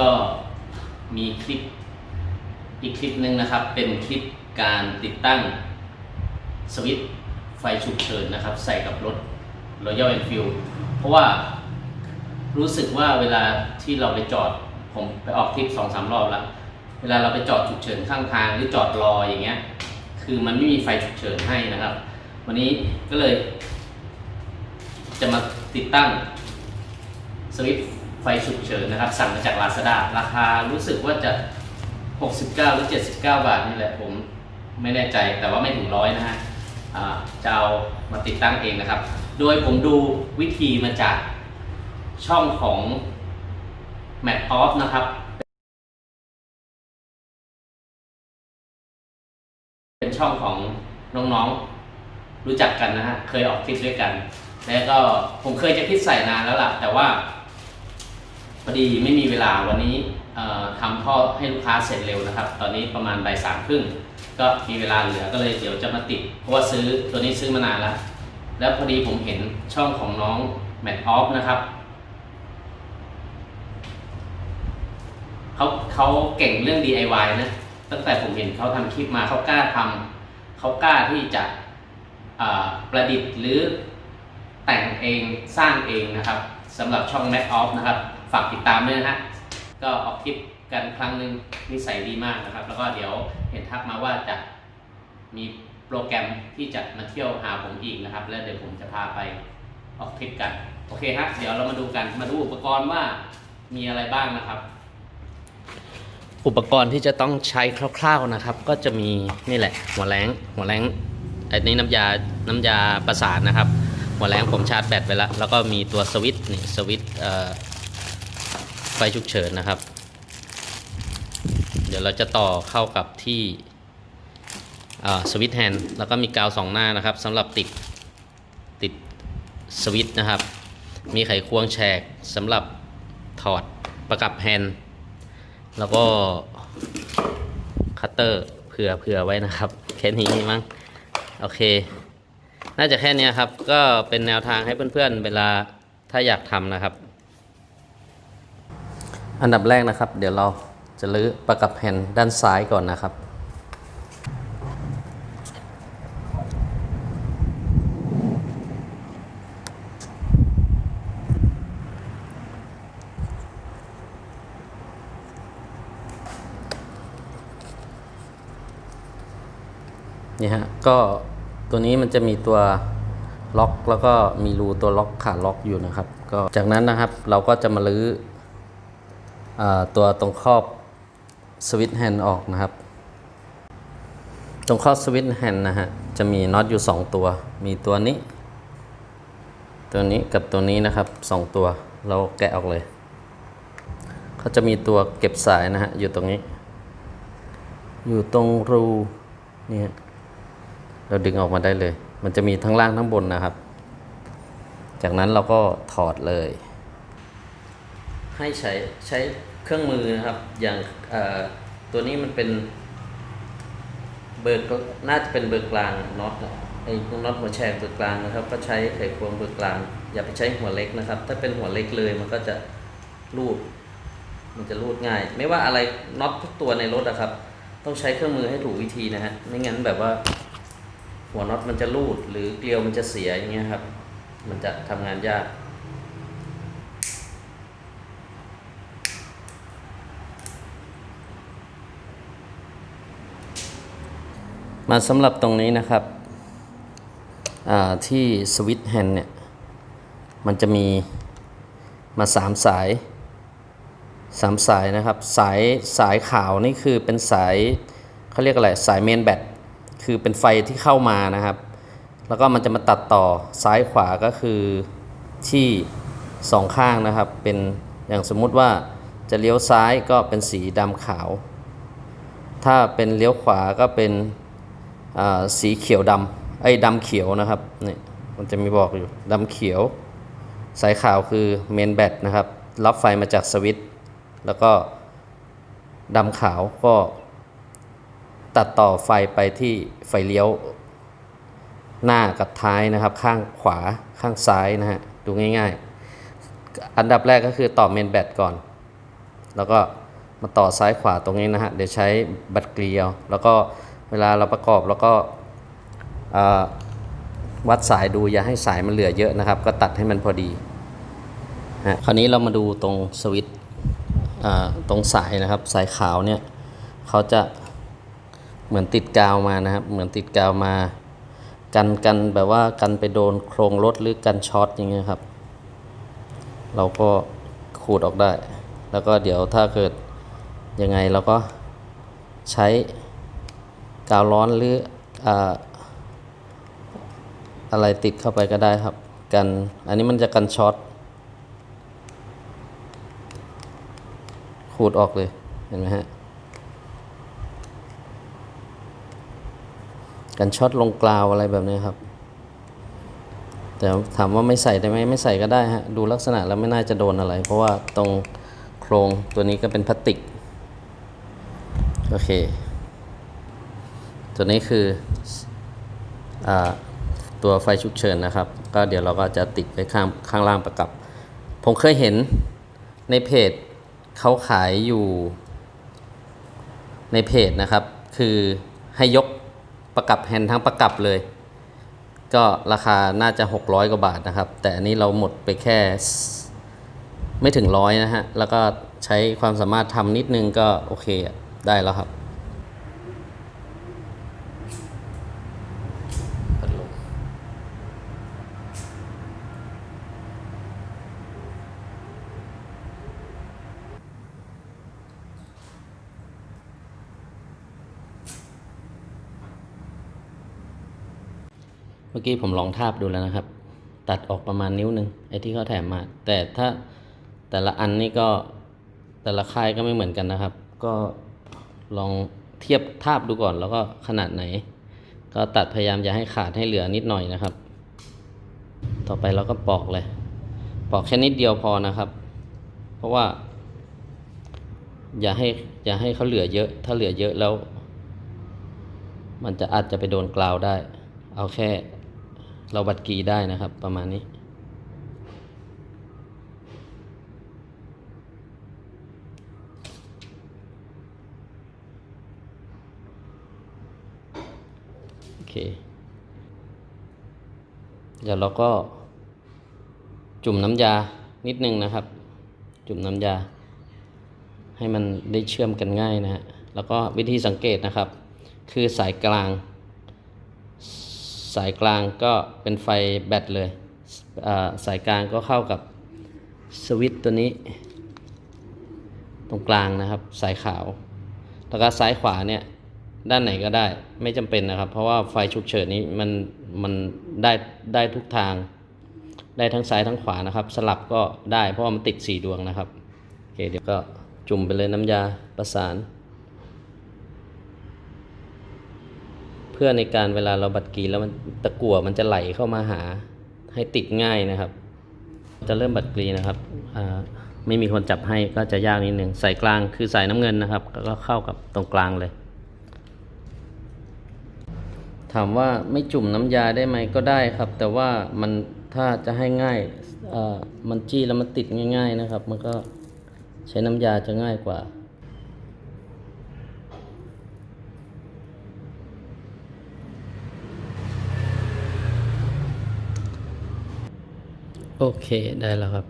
ก็มีคลิปอีกคลิปหนึ่งนะครับ เป็นคลิปการติดตั้งสวิตช์ไฟฉุกเฉินนะครับ ใส่กับรถ Royal Enfield เพราะว่ารู้สึกว่าเวลาที่เราไปจอดผมไปออกทริปสองสามรอบแล้ว เวลาเราไปจอดฉุกเฉินข้างทางหรือจอดรออย่างเงี้ย คือมันไม่มีไฟฉุกเฉินให้นะครับ วันนี้ก็เลย จะมาติดตั้งสวิตช์ ไฟฉุกเฉินนะครับ สั่งมาจาก Lazada ราคารู้สึกว่าจะ 69 หรือ 79 บาทนี่แหละผมไม่แน่ใจแต่ว่าไม่ถึงร้อยนะฮะจะเอามาติดตั้งเองนะครับ โดยผมดูวิธีมาจากช่องของ m a t Off นะครับเป็นช่องของน้องๆรู้จักกันนะฮะ เคยออกคลิปด้วยกัน แล้วก็ผมเคยจะคิดใส่นานแล้วล่ะ แต่ว่า พอดีไม่มีเวลาวันนี้ทำท่อให้ลูกค้าเสร็จเร็วนะครับ ตอนนี้ประมาณบ่ายสามครึ่งก็มีเวลาเหลือก็เลยเดี๋ยวจะมาติด เพราะว่าซื้อตัวนี้ซื้อมานานแล้ว แล้วพอดีผมเห็นช่องของน้องแมทออฟนะครับเขาเขาเก่งเรื่อง DIY นะ ตั้งแต่ผมเห็นเขาทำคลิปมาเขากล้าทำเขากล้าที่จะประดิษฐ์หรือแต่งเองสร้างเองนะครับสำหรับช่อง Mac Off นะครับ ฝากติดตามด้วยนะฮะก็ออกคลิปกันครั้งหนึ่งนิสัยดีมากนะครับ แล้วก็เดี๋ยวเห็นทักมาว่าจะมีโปรแกรมที่จะมาเที่ยวหาผมอีกนะครับ แล้วเดี๋ยวผมจะพาไปออกทริปกัน โอเคฮะเดี๋ยวเรามาดูกันมาดูอุปกรณ์ว่ามีอะไรบ้างนะครับ อุปกรณ์ที่จะต้องใช้คร่าว ๆนะครับ ก็จะมีนี่แหละ หัวแรงหัวแรงอันนี้น้ำยาน้ำยาประสานนะครับ หัวแรงผมชาร์จแบตไปแล้วแล้วก็มีตัวสวิตช์นี่สวิตช์เอ่อ ฟฉุกเฉินนะครับ เดี๋ยวเราจะต่อเข้ากับที่สวิตช์แฮนด์แล้วก็มีกาวสองหน้านะครับสำหรับติดติดสวิตช์นะครับ มีไขควงแฉกสำหรับถอดประกับแฮนด์แล้วก็คัตเตอร์เผื่อเผื่อไว้นะครับ แค่นี้มั้งโอเค น่าจะแค่นี้ครับ ก็เป็นแนวทางให้เพื่อนๆเวลาถ้าอยากทำนะครับ อันดับแรกนะครับ เดี๋ยวเราจะลื้อประกับแผ่นด้านซ้ายก่อนนะครับ นี่ฮะ ก็ตัวนี้มันจะมีตัวล็อกแล้วก็มีรูตัวล็อกขาล็อกอยู่นะครับ ก็จากนั้นนะครับเราก็จะมาลื้อ ตัวตรงครอบสวิตช์แฮนด์ออกนะครับ ตรงครอบสวิตช์แฮนด์นะฮะ จะมีน็อตอยู่ 2 ตัว มีตัวนี้ ตัวนี้กับตัวนี้นะครับ 2 ตัว เราแกะออกเลย เขาจะมีตัวเก็บสายนะฮะ อยู่ตรงนี้ อยู่ตรงรูนี่เราดึงออกมาได้เลย มันจะมีทั้งล่างทั้งบนนะครับ จากนั้นเราก็ถอดเลย ให้ใช้ใช้เครื่องมือนะครับ อย่างตัวนี้มันเป็นเบอร์กน่าจะเป็นเบอร์กลางน็อตอะไอ้น็อตหัวแฉกเบอร์กลางนะครับ ก็ใช้ไขควงเบอร์กลาง อย่าไปใช้หัวเล็กนะครับ ถ้าเป็นหัวเล็กเลยมันก็จะรูด มันจะรูดง่าย ไม่ว่าอะไรน็อตทุกตัวในรถอะครับ ต้องใช้เครื่องมือให้ถูกวิธีนะฮะไม่งั้นแบบว่า หัวน็อตมันจะรูดหรือเกลียวมันจะเสียอย่างเงี้ยครับ มันจะทำงานยาก มาสำหรับตรงนี้นะครับที่สวิตช์แฮนด์เนี่ย มันจะมีมาสามสายสามสายนะครับ สายสายขาวนี่คือเป็นสายเขาเรียกอะไร สายเมนแบตคือเป็นไฟที่เข้ามานะครับ แล้วก็มันจะมาตัดต่อซ้ายขวาก็คือที่สองข้างนะครับ เป็นอย่างสมมุติว่าจะเลี้ยวซ้ายก็เป็นสีดำขาว ถ้าเป็นเลี้ยวขวาก็เป็น สีเขียวดำไอ้ดำเขียวนะครับนี่มันจะมีบอกอยู่ดำเขียว สายขาวคือเมนแบตนะครับ รับไฟมาจากสวิตช์แล้วก็ดำขาวก็ตัดต่อไฟไปที่ไฟเลี้ยว หน้ากับท้ายนะครับ ข้างขวาข้างซ้ายนะฮะดูง่ายๆ อันดับแรกก็คือต่อเมนแบตก่อน แล้วก็มาต่อซ้ายขวาตรงนี้นะฮะเดี๋ยวใช้บัตรเกลียว แล้วก็ เวลาเราประกอบแล้วก็วัดสายดูอย่าให้สายมันเหลือเยอะนะครับ ก็ตัดให้มันพอดีฮะคราวนี้เรามาดูตรงสวิตช์ตรงสายนะครับสายขาวเนี่ยเขาจะเหมือนติดกาวมานะครับ เหมือนติดกาวมา กันกันแบบว่ากันไปโดนโครงรถหรือกันช็อตอย่างเงี้ยครับ เราก็ขูดออกได้ แล้วก็เดี๋ยวถ้าเกิดยังไงเราก็ใช้ กาวร้อนหรือออะไรติดเข้าไปก็ได้ครับ กัน อันนี้มันจะกันช็อตขูดออกเลย เห็นไหมฮะ กันช็อตลงกลาวอะไรแบบนี้ครับ แต่ถามว่าไม่ใส่ได้ไหมไม่ใส่ก็ได้ฮะ ดูลักษณะแล้วไม่น่าจะโดนอะไร เพราะว่าตรงโครงตัวนี้ก็เป็นพลาสติก โอเค ตัวนี้คืออตัวไฟฉุกเฉินนะครับ ก็เดี๋ยวเราก็จะติดไว้ข้างข้างล่างประกับ ผมเคยเห็นในเพจเขาขายอยู่ในเพจนะครับ คือให้ยกประกับแฮนด์ทั้งประกับเลย ก็ราคาน่าจะ 600 กว่าบาทนะครับ แต่อันนี้เราหมดไปแค่ไม่ถึงร้อยนะฮะ แล้วก็ใช้ความสามารถทำนิดนึงก็โอเคได้แล้วครับพัดลมเมื่ อกี้ผมลองทาบดูแล้วนะครับ ตัดออกประมาณนิ้วหนึ่งไอ้ที่เขาแถมมา แต่ถ้าแต่ละอันนี่ก็แต่ละค่ายก็ไม่เหมือนกันนะครับ ก็ลองเทียบทาบดูก่อนแล้วก็ขนาดไหน ก็ตัดพยายามอย่าให้ขาดให้เหลือนิดหน่อยนะครับ ต่อไปเราก็ปอกเลย ปอกแค่นิดเดียวพอนะครับ เพราะว่า อย่าให้อย่าให้เขาเหลือเยอะ ถ้าเหลือเยอะแล้ว มันจะอาจจะไปโดนกราวได้ เอาแค่ เราบัดกีได้นะครับ ประมาณนี้ โอเค เดี๋ยวเราก็จุ่มน้ำยานิดนึงนะครับ จุ่มน้ำยา ให้มันได้เชื่อมกันง่ายนะฮะแล้วก็วิธีสังเกตนะครับ คือสายกลาง สายกลางก็เป็นไฟแบตเลย สายกลางก็เข้ากับสวิตตัวนี้ ตรงกลางนะครับสายขาว แล้วก็ซ้ายขวาเนี่ยด้านไหนก็ได้ไม่จำเป็นนะครับ เพราะว่าไฟฉุกเฉินนี้มันมันได้ได้ทุกทาง ได้ทั้งซ้ายทั้งขวานะครับ สลับก็ได้เพราะว่ามันติดสี่ดวงนะครับโอเคเดี๋ยวก็จุ่มไปเลยน้ำยาประสาน พื่อในการเวลาเราบัดกรีแล้วมันตะกั่วมันจะไหลเข้ามาหาให้ติดง่ายนะครับ จะเริ่มบัดกรีนะครับไม่มีคนจับให้ก็จะยากนิดหนึ่งสายกลางคือสายน้ำเงินนะครับ ก็เข้ากับตรงกลางเลย ถามว่าไม่จุ่มน้ำยาได้ไหมก็ได้ครับ แต่ว่ามันถ้าจะให้ง่ายมันจี้แล้วมันติดง่าย ๆนะครับ มันก็ใช้น้ำยาจะง่ายกว่า โอเคได้แล้วครับ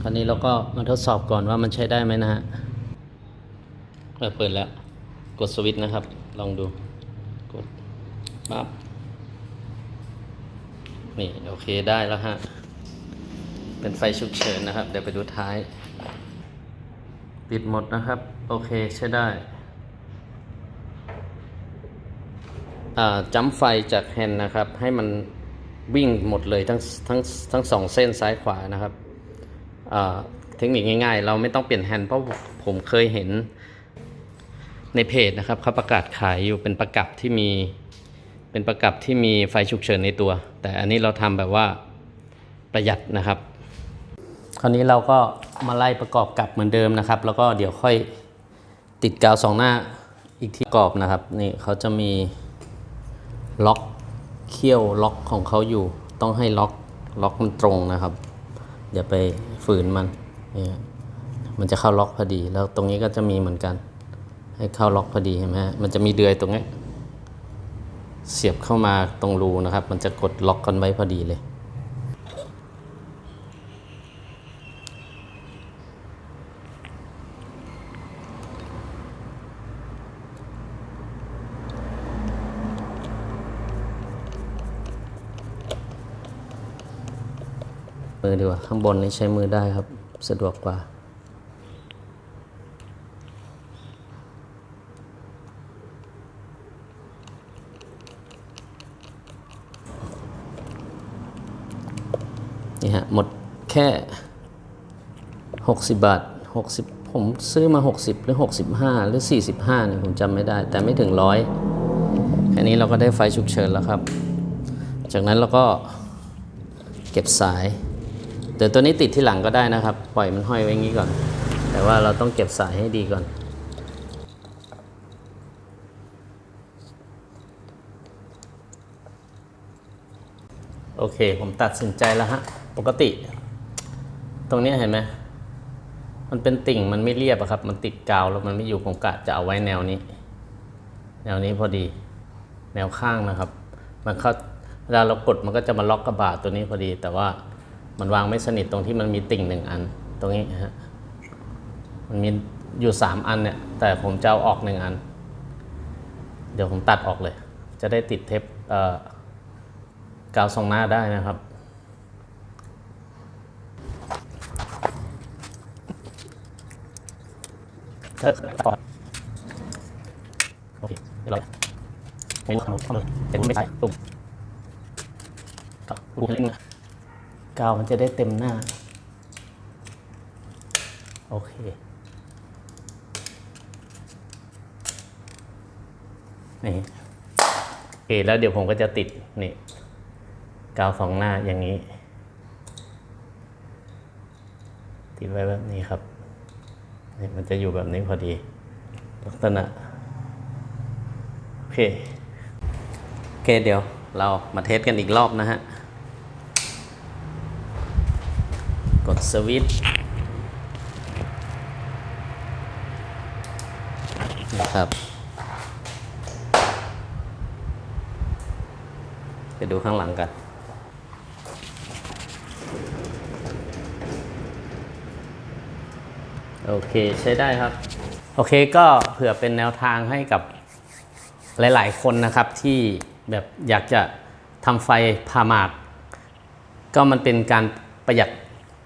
คราวนี้เราก็มาทดสอบก่อนว่ามันใช้ได้ไหมนะฮะเออเปิดแล้ว กดสวิตช์นะครับ ลองดู กดปั๊บนี่โอเคได้แล้วฮะ เป็นไฟฉุกเฉินนะครับ เดี๋ยวไปดูท้าย ปิดหมดนะครับ โอเคใช้ได้อ่าจัมป์ไฟจากแฮนด์นะครับ ให้มัน วิ่งหมดเลยทั้งทั้งทั้งสองเส้นซ้ายขวานะครับเทคนิคง่ายๆ เราไม่ต้องเปลี่ยนแฮนด์เพราะผมเคยเห็นในเพจนะครับเขาประกาศขายอยู่เป็นประกับที่มีเป็นประกับที่มีไฟฉุกเฉินในตัว แต่อันนี้เราทำแบบว่าประหยัดนะครับ คราวนี้เราก็มาไล่ประกอบกับเหมือนเดิมนะครับ แล้วก็เดี๋ยวค่อยติดกาวสองหน้าอีกที่ประกอบนะครับนี่เขาจะมีล็อก เขี้ยวล็อกของเขาอยู่ ต้องให้ล็อกล็อกมันตรงนะครับ อย่าไปฝืนมันเนี่ยมันจะเข้าล็อกพอดี แล้วตรงนี้ก็จะมีเหมือนกัน ให้เข้าล็อกพอดีเห็นไหมฮะมันจะมีเดือยตรงนี้ เสียบเข้ามาตรงรูนะครับ มันจะกดล็อกกันไว้พอดีเลย มือดีกว่า ข้างบนนี้ใช้มือได้ครับ สะดวกกว่า นี่ฮะ หมดแค่ 60 บาท 60 ผมซื้อมา 60 หรือ 65 หรือ 45เนี่ยผมจำไม่ได้ แต่ไม่ถึงร้อยแค่นี้เราก็ได้ไฟฉุกเฉินแล้วครับ จากนั้นเราก็เก็บสาย เดี๋ยวตัวนี้ติดที่หลังก็ได้นะครับ ปล่อยมันห้อยไว้งนี้ก่อน แต่ว่าเราต้องเก็บสายให้ดีก่อน โอเค ผมตัดสินใจแล้วฮะ ปกติ ตรงนี้เห็นไหมมันเป็นติ่งมันไม่เรียบอะครับ มันติดกาวแล้วมันไม่อยู่ผมกะจะเอาไว้แนวนี้ แนวนี้พอดี แนวข้างนะครับ มันเข้าเวลาเรากดมันก็จะมาล็อกกระบาดตัวนี้พอดีแต่ว่า มันวางไม่สนิทตรงที่มันมีติ่งหนึ่งอัน ตรงนี้ฮะมันมีอยู่สามอันเนี่ยแต่ผมจะเอาออกหนึ่งอัน เดี๋ยวผมตัดออกเลย จะได้ติดเทปเกาวทรงหน้าได้นะครับ เออต่อโอเคเรียบร้อยไม่รู้ขนมเข้าเลยแต่ไม่ใช่ตุ่มต่อรูเล่นนะ กาวมันจะได้เต็มหน้า โอเค นี่โอเคแล้วเดี๋ยวผมก็จะติด นี่ กาวสองหน้าอย่างนี้ ติดไว้แบบนี้ครับนี่มันจะอยู่แบบนี้พอดี ลักษณะ โอเค โอเคเดี๋ยวเรามาเทสกันอีกรอบนะฮะ กดสวิตช์นะครับไปดูข้างหลังกันโอเคใช้ได้ครับ โอเคก็เผื่อเป็นแนวทางให้กับหลายๆ คนนะครับที่แบบอยากจะทำไฟพามากก็มันเป็นการประหยัด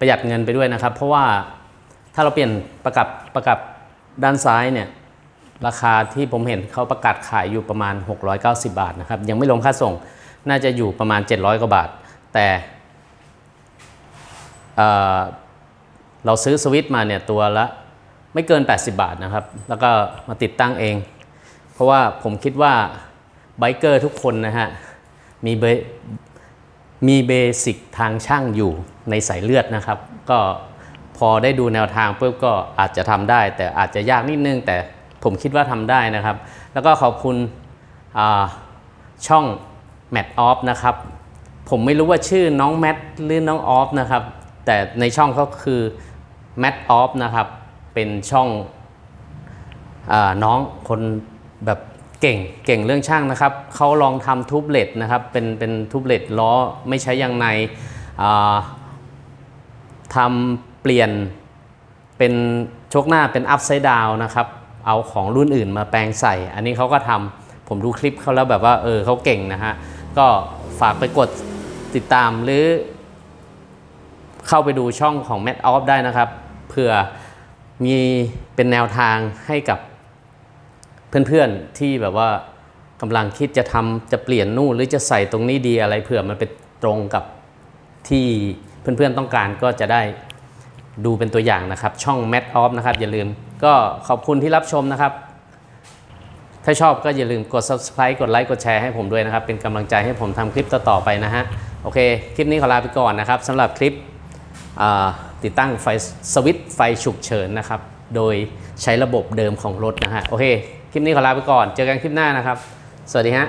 ประหยัดเงินไปด้วยนะครับ เพราะว่าถ้าเราเปลี่ยนประกับประกับด้านซ้ายเนี่ยราคาที่ผมเห็นเขาประกาศขายอยู่ประมาณ 690 บาทนะครับ ยังไม่รวมค่าส่งน่าจะอยู่ประมาณ 700 กว่าบาท แต่เเราซื้อสวิตช์มาเนี่ยตัวละไม่เกิน 80 บาทนะครับ แล้วก็มาติดตั้งเอง เพราะว่าผมคิดว่าไบเกอร์ทุกคนนะฮะมีเบ มีเบสิกทางช่างอยู่ในสายเลือดนะครับ ก็พอได้ดูแนวทางปุ๊บก็อาจจะทำได้ แต่อาจจะยากนิดนึง แต่ผมคิดว่าทำได้นะครับ แล้วก็ขอบคุณช่องแมทออฟนะครับ ผมไม่รู้ว่าชื่อน้องแมทหรือน้องออฟนะครับ แต่ในช่องเขาคือแมทออฟนะครับ เป็นช่องอน้องคนแบบ เก่งเก่งเรื่องช่างนะครับเขาลองทำทูบเลตนะครับเป็นเป็นทูบเลตล้อไม่ใช้ยางในทำเปลี่ยนเป็นชกหน้าเป็นอัพไซด์ดาวนะครับเอาของรุ่นอื่นมาแปลงใส่ อันนี้เขาก็ทำผมดูคลิปเขาแล้วแบบว่าเออเขาเก่งนะฮะก็ฝากไปกดติดตามหรือ เข้าไปดูช่องของ m a t Off ได้นะครับเผื่อมีเป็นแนวทางให้กับ เพื่อนๆที่แบบว่ากำลังคิดจะทำจะเปลี่ยนนู่นหรือจะใส่ตรงนี้ดีอะไรเผื่อมันเป็นตรงกับที่เพื่อนๆต้องการก็จะได้ดูเป็นตัวอย่างนะครับ ช่อง m a t Off นะครับ อย่าลืมก็ขอบคุณที่รับชมนะครับ ถ้าชอบก็อย่าลืมกด subscribe กดไลค์กดแชร์ให้ผมด้วยนะครับ เป็นกำลังใจให้ผมทำคลิปต่อๆไปนะฮะ โอเค คลิปนี้ขอลาไปก่อนนะครับสำหรับคลิปติดตั้งไฟสวิตช์ไฟฉุกเฉินนะครับ โดยใช้ระบบเดิมของรถนะฮะ โอเค คลิปนี้ขอลาไปก่อน เจอกันคลิปหน้านะครับ สวัสดีฮะ